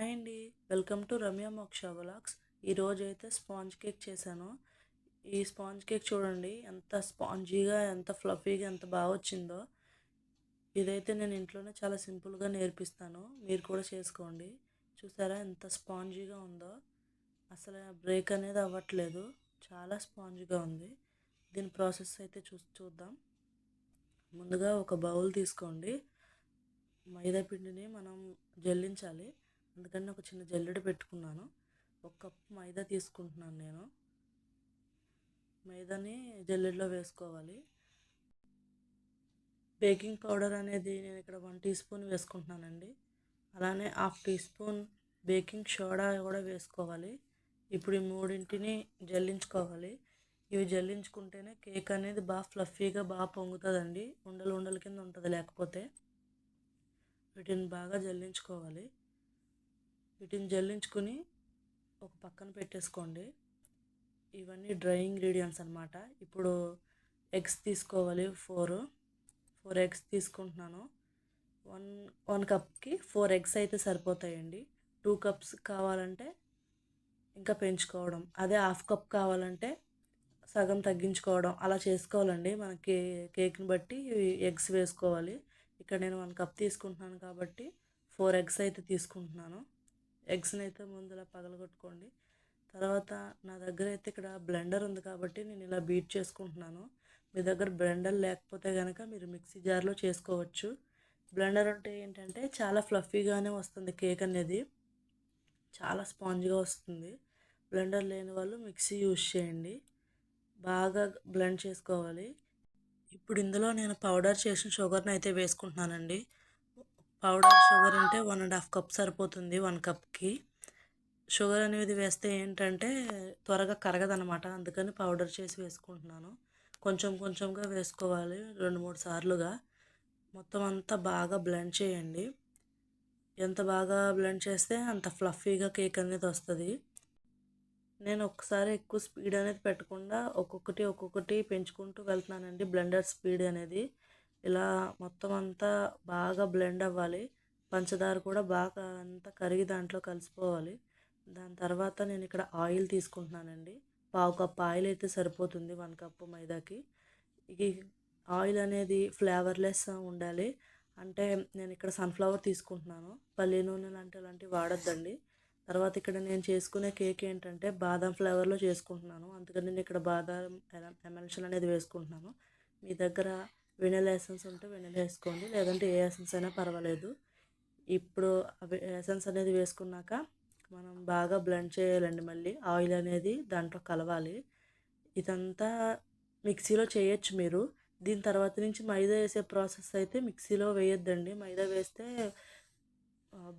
Hi అండి. Welcome to Ramya మోక్ష vlogs. ఈరోజు అయితే స్పాంజ్ కేక్ చేశాను. ఈ స్పాంజ్ కేక్ చూడండి ఎంత స్పాంజీగా ఎంత ఫ్లఫీగా ఎంత బాగా వచ్చిందో. ఇదైతే నేను ఇంట్లోనే చాలా సింపుల్గా నేర్పిస్తాను. మీరు కూడా చేసుకోండి. చూసారా ఎంత స్పాంజీగా ఉందో. అసలు బ్రేక్ అనేది అవ్వట్లేదు. చాలా స్పాంజ్గా ఉంది. దీని ప్రాసెస్ అయితే చూ చూద్దాం. ముందుగా ఒక బౌల్ తీసుకోండి. మైదా పిండిని మనం జల్లించాలి. అందుకని ఒక చిన్న జల్లెడ పెట్టుకున్నాను. ఒక కప్పు మైదా తీసుకుంటున్నాను నేను. మైదాని జల్లెడలో వేసుకోవాలి. బేకింగ్ పౌడర్ అనేది నేను ఇక్కడ వన్ టీ స్పూన్ వేసుకుంటున్నానండి. అలానే half teaspoon baking soda కూడా వేసుకోవాలి. ఇప్పుడు ఈ మూడింటిని జల్లించుకోవాలి. ఇవి జల్లించుకుంటేనే కేక్ అనేది బాగా ఫ్లఫీగా బాగా పొంగుతుందండి. ఉండలు ఉండల కింద ఉంటుంది లేకపోతే. వీటిని బాగా జల్లించుకోవాలి. వీటిని జల్లించుకుని ఒక పక్కన పెట్టేసుకోండి. ఇవన్నీ డ్రై ఇంగ్రీడియంట్స్ అనమాట ఇప్పుడు ఎగ్స్ తీసుకోవాలి ఫోర్. ఫోర్ ఎగ్స్ తీసుకుంటున్నాను. వన్ వన్ కప్కి ఫోర్ ఎగ్స్ అయితే సరిపోతాయండి. టూ కప్స్ కావాలంటే ఇంకా పెంచుకోవడం. అదే హాఫ్ కప్ కావాలంటే సగం తగ్గించుకోవడం. అలా చేసుకోవాలండి. మనకి కేక్ని బట్టి ఎగ్స్ వేసుకోవాలి. ఇక్కడ నేను వన్ కప్ తీసుకుంటున్నాను కాబట్టి ఫోర్ ఎగ్స్ అయితే తీసుకుంటున్నాను. ఎగ్స్ని అయితే ముందులా పగలగొట్టుకోండి. తర్వాత నా దగ్గర అయితే ఇక్కడ బ్లెండర్ ఉంది కాబట్టి నేను ఇలా బీట్ చేసుకుంటున్నాను. మీ దగ్గర బ్లెండర్ లేకపోతే కనుక మీరు మిక్సీ జార్లో చేసుకోవచ్చు. బ్లెండర్ అంటే ఏంటంటే చాలా ఫ్లఫీగానే వస్తుంది కేక్ అనేది. చాలా స్పాంజ్గా వస్తుంది. బ్లెండర్ లేని వాళ్ళు మిక్సీ యూజ్ చేయండి. బాగా బ్లెండ్ చేసుకోవాలి. ఇప్పుడు ఇందులో నేను పౌడర్ చేసిన షుగర్ని అయితే వేసుకుంటున్నానండి. పౌడర్ షుగర్ అంటే వన్ అండ్ హాఫ్ కప్ సరిపోతుంది వన్ కప్కి. షుగర్ అనేది వేస్తే ఏంటంటే త్వరగా కరగదనమాట అందుకని పౌడర్ చేసి వేసుకుంటున్నాను. కొంచెం కొంచెంగా వేసుకోవాలి రెండు మూడు సార్లుగా. మొత్తం అంతా బాగా బ్లెండ్ చేయండి. ఎంత బాగా బ్లెండ్ చేస్తే అంత ఫ్లఫీగా కేక్ అనేది వస్తుంది. నేను ఒక్కసారి ఎక్కువ స్పీడ్ అనేది పెట్టకుండా ఒక్కొక్కటి ఒక్కొక్కటి పెంచుకుంటూ వెళ్తున్నానండి. బ్లెండర్ స్పీడ్ అనేది. ఇలా మొత్తం అంతా బాగా బ్లెండ్ అవ్వాలి. పంచదార కూడా బాగా అంతా కరిగి దాంట్లో కలిసిపోవాలి. దాని తర్వాత నేను ఇక్కడ ఆయిల్ తీసుకుంటున్నానండి. పావు కప్ ఆయిల్ అయితే సరిపోతుంది వన్ కప్పు మైదాకి. ఇది ఆయిల్ అనేది ఫ్లేవర్లెస్ ఉండాలి. అంటే నేను ఇక్కడ సన్ఫ్లవర్ తీసుకుంటున్నాను. పల్లి నూనె లాంటి అలాంటివి వాడొద్దండి. తర్వాత ఇక్కడ నేను చేసుకునే కేక్ ఏంటంటే బాదం ఫ్లేవర్లో చేసుకుంటున్నాను. అందుకని నేను ఇక్కడ బాదం ఎమల్షన్ అనేది వేసుకుంటున్నాను. మీ దగ్గర వెనల్ ఎసెన్స్ ఉంటే వెనల్ వేసుకోండి. లేదంటే ఏ ఎసెన్స్ అయినా పర్వాలేదు. ఇప్పుడు ఎసెన్స్ అనేది వేసుకున్నాక మనం బాగా బ్లెండ్ చేయాలండి మళ్ళీ. ఆయిల్ అనేది దాంట్లో కలవాలి. ఇదంతా మిక్సీలో చేయొచ్చు మీరు. దీని తర్వాత నుంచి మైదా వేసే ప్రాసెస్ అయితే మిక్సీలో వేయొద్దండి. మైదా వేస్తే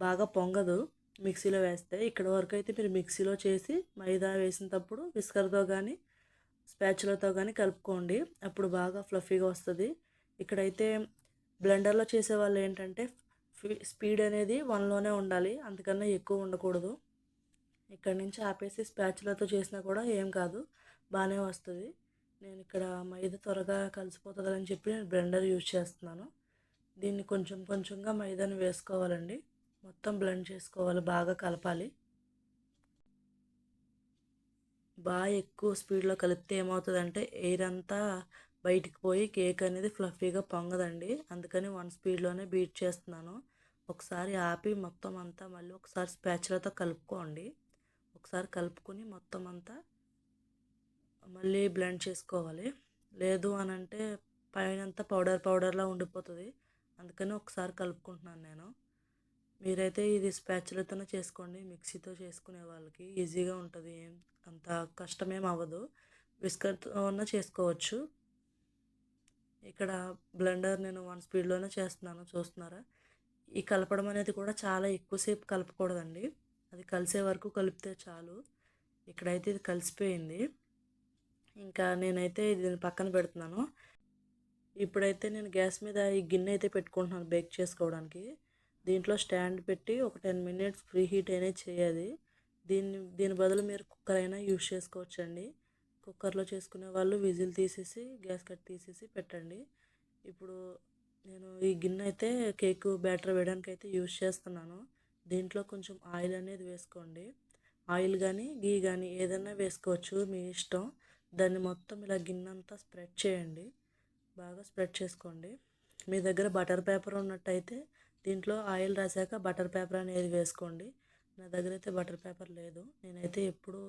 బాగా పొంగదు మిక్సీలో వేస్తే. ఇక్కడ వరకు అయితే మీరు మిక్సీలో చేసి మైదా వేసినప్పుడు విస్కర్తో కానీ స్పాచులతో కానీ కలుపుకోండి. అప్పుడు బాగా ఫ్లఫీగా వస్తుంది. ఇక్కడైతే బ్లెండర్లో చేసే వాళ్ళు ఏంటంటే స్పీడ్ అనేది వన్లోనే ఉండాలి. అంతకన్నా ఎక్కువ ఉండకూడదు. ఇక్కడ నుంచి ఆపేసి స్పాచులతో చేసినా కూడా ఏం కాదు. బాగానే వస్తుంది. నేను ఇక్కడ మైదా త్వరగా కలిసిపోతుందని చెప్పి నేను బ్లెండర్ యూజ్ చేస్తున్నాను. దీన్ని కొంచెం కొంచెంగా మైదాని వేసుకోవాలండి. మొత్తం బ్లెండ్ చేసుకోవాలి. బాగా కలపాలి. బాగా ఎక్కువ స్పీడ్లో కలిపితే ఏమవుతుందంటే ఎయిర్ అంతా బయటికి పోయి కేక్ అనేది ఫ్లఫీగా పొంగదండి. అందుకని వన్ స్పీడ్లోనే బీట్ చేస్తున్నాను. ఒకసారి ఆపి మొత్తం అంతా మళ్ళీ ఒకసారి స్పాచులతో కలుపుకోండి. ఒకసారి కలుపుకొని మొత్తం అంతా మళ్ళీ బ్లెండ్ చేసుకోవాలి. లేదు అని అంటే పైన పౌడర్ పౌడర్లా ఉండిపోతుంది. అందుకని ఒకసారి కలుపుకుంటున్నాను నేను. మీరైతే ఇది స్పాచులతోనే చేసుకోండి. మిక్సీతో చేసుకునే వాళ్ళకి ఈజీగా ఉంటుంది. ఏం అంత కష్టమేం అవ్వదు. విస్కర్తో చేసుకోవచ్చు. ఇక్కడ బ్లెండర్ నేను వన్ స్పీడ్లోనే చేస్తున్నాను చూస్తున్నారా? ఈ కలపడం అనేది కూడా చాలా ఎక్కువసేపు కలపకూడదండి. అది కలిసే వరకు కలిపితే చాలు. ఇక్కడైతే ఇది కలిసిపోయింది. ఇంకా నేనైతే ఇది పక్కన పెడుతున్నాను. ఇప్పుడైతే నేను గ్యాస్ మీద ఈ గిన్నె అయితే పెట్టుకుంటున్నాను బేక్ చేసుకోవడానికి. దీంట్లో స్టాండ్ పెట్టి ఒక టెన్ మినిట్స్ ఫ్రీ హీట్ అనేది చేయాలి. దీన్ని దీని బదులు మీరు కుక్కర్ అయినా యూజ్ చేసుకోవచ్చండి. కుక్కర్లో చేసుకునే వాళ్ళు విజిల్ తీసేసి గ్యాస్ కట్ తీసేసి పెట్టండి. ఇప్పుడు నేను ఈ గిన్నె అయితే కేక్ బ్యాటర్ వేయడానికి అయితే యూస్ చేస్తున్నాను. దీంట్లో కొంచెం ఆయిల్ అనేది వేసుకోండి. ఆయిల్ కానీ గీ కానీ ఏదైనా వేసుకోవచ్చు మీ ఇష్టం. దాన్ని మొత్తం ఇలా గిన్నెంతా స్ప్రెడ్ చేయండి. బాగా స్ప్రెడ్ చేసుకోండి. మీ దగ్గర బటర్ పేపర్ ఉన్నట్టయితే దీంట్లో ఆయిల్ రాసాక బటర్ పేపర్ అనేది వేసుకోండి. నా దగ్గర అయితే బటర్ పేపర్ లేదు. నేనైతే ఎప్పుడు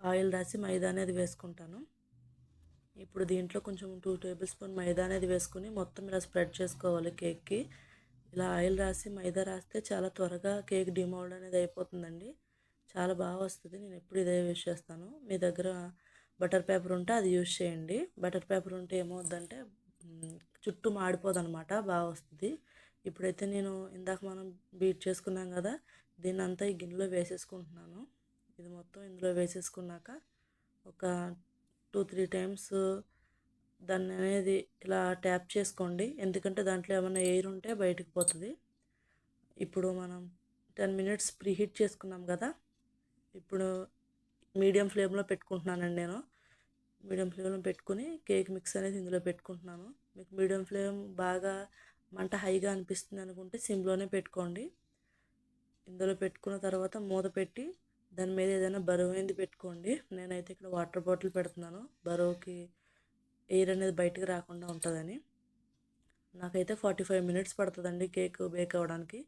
ఆయిల్ రాసి మైదా అనేది వేసుకుంటాను. ఇప్పుడు దీంట్లో కొంచెం టూ టేబుల్ స్పూన్ మైదా అనేది వేసుకుని మొత్తం ఇలా స్ప్రెడ్ చేసుకోవాలి కేక్కి ఇలా ఆయిల్ రాసి మైదా రాస్తే చాలా త్వరగా కేక్ డిమోల్డ్ అనేది అయిపోతుందండి. చాలా బాగా వస్తుంది. నేను ఎప్పుడు ఇదే యూజ్ చేస్తాను. మీ దగ్గర బటర్ పేపర్ ఉంటే అది యూజ్ చేయండి. బటర్ పేపర్ ఉంటే ఏమవుద్దంటే చుట్టూ మాడిపోదు అనమాట బాగా వస్తుంది. ఇప్పుడైతే నేను ఇందాక మనం బీట్ చేసుకున్నాం కదా దీన్ని అంతా ఈ గిన్నెలో వేసేసుకుంటున్నాను. ఇది మొత్తం ఇందులో వేసేసుకున్నాక ఒక టూ త్రీ టైమ్స్ దాన్ని అనేది ఇలా ట్యాప్ చేసుకోండి. ఎందుకంటే దాంట్లో ఏమైనా ఎయిర్ ఉంటే బయటకు పోతుంది. ఇప్పుడు మనం టెన్ మినిట్స్ ప్రీహీట్ చేసుకున్నాం కదా. ఇప్పుడు మీడియం ఫ్లేమ్లో పెట్టుకుంటున్నానండి నేను. మీడియం ఫ్లేమ్లో పెట్టుకుని కేక్ మిక్స్ అనేది ఇందులో పెట్టుకుంటున్నాను. మీకు మీడియం ఫ్లేమ్ బాగా మంట హైగా అనిపిస్తుంది అనుకుంటే సిమ్లోనే పెట్టుకోండి. ఇందులో పెట్టుకున్న తర్వాత మూత పెట్టి దాని మీద ఏదైనా బరువైంది పెట్టుకోండి. నేనైతే ఇక్కడ వాటర్ బాటిల్ పెడుతున్నాను. బరువుకి ఎయిర్ అనేది బయటకు రాకుండా ఉంటుందని. నాకైతే ఫార్టీ ఫైవ్ మినిట్స్ పడుతుందండి కేక్ బేక్ అవ్వడానికి.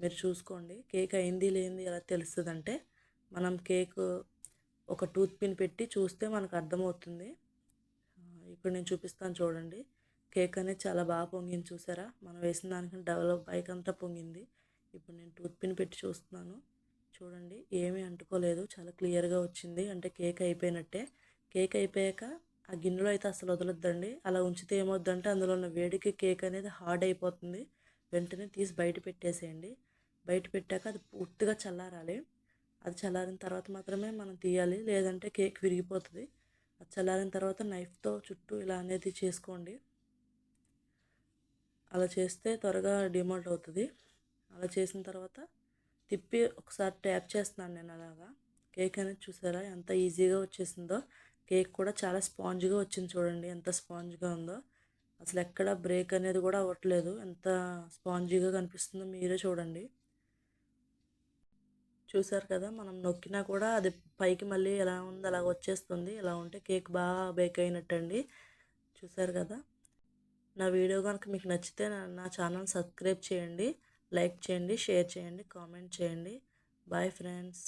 మీరు చూసుకోండి. కేక్ అయింది లేనిది ఎలా తెలుస్తుందంటే మనం కేక్ ఒక టూత్ పిన్ పెట్టి చూస్తే మనకు అర్థమవుతుంది. ఇప్పుడు నేను చూపిస్తాను చూడండి. కేక్ అనేది చాలా బాగా పొంగింది చూసారా? మనం వేసిన దానికంటే డెవలప్ బైక్ అంతా పొంగింది. ఇప్పుడు నేను టూత్ పిన్ పెట్టి చూస్తున్నాను. చూడండి. ఏమీ అంటుకోలేదు. చాలా క్లియర్గా వచ్చింది. అంటే కేక్ అయిపోయినట్టే. కేక్ అయిపోయాక ఆ గిన్నెలో అయితే అసలు వదలొద్దండి. అలా ఉంచితే ఏమవుద్దంటే అందులో ఉన్న వేడికి కేక్ అనేది హార్డ్ అయిపోతుంది. వెంటనే తీసి బయట పెట్టేసేయండి. బయట పెట్టాక అది పూర్తిగా చల్లారాలి. అది చల్లారిన తర్వాత మాత్రమే మనం తీయాలి. లేదంటే కేక్ విరిగిపోతుంది. అది చల్లారిన తర్వాత నైఫ్తో చుట్టూ ఇలా అనేది చేసుకోండి. అలా చేస్తే త్వరగా డిమోల్ట్ అవుతుంది. అలా చేసిన తర్వాత తిప్పి ఒకసారి ట్యాప్ చేస్తున్నాను నేను అలాగా. కేక్ అనేది చూసారా ఎంత ఈజీగా వచ్చేసిందో. కేక్ కూడా చాలా స్పాంజ్గా వచ్చింది చూడండి ఎంత స్పాంజ్గా ఉందో. అసలు ఎక్కడ బ్రేక్ అనేది కూడా అవ్వట్లేదు. ఎంత స్పాంజీగా కనిపిస్తుందో మీరే చూడండి. చూసారు కదా మనం నొక్కినా కూడా అది పైకి మళ్ళీ ఎలా ఉంది అలా వచ్చేస్తుంది. ఇలా ఉంటే కేక్ బాగా బేక్ అయినట్టండి. చూసారు కదా. నా వీడియో కనుక మీకు నచ్చితే నా ఛానల్ సబ్స్క్రైబ్ చేయండి. లైక్ చేయండి షేర్ చేయండి కామెంట్ చేయండి. Bye friends.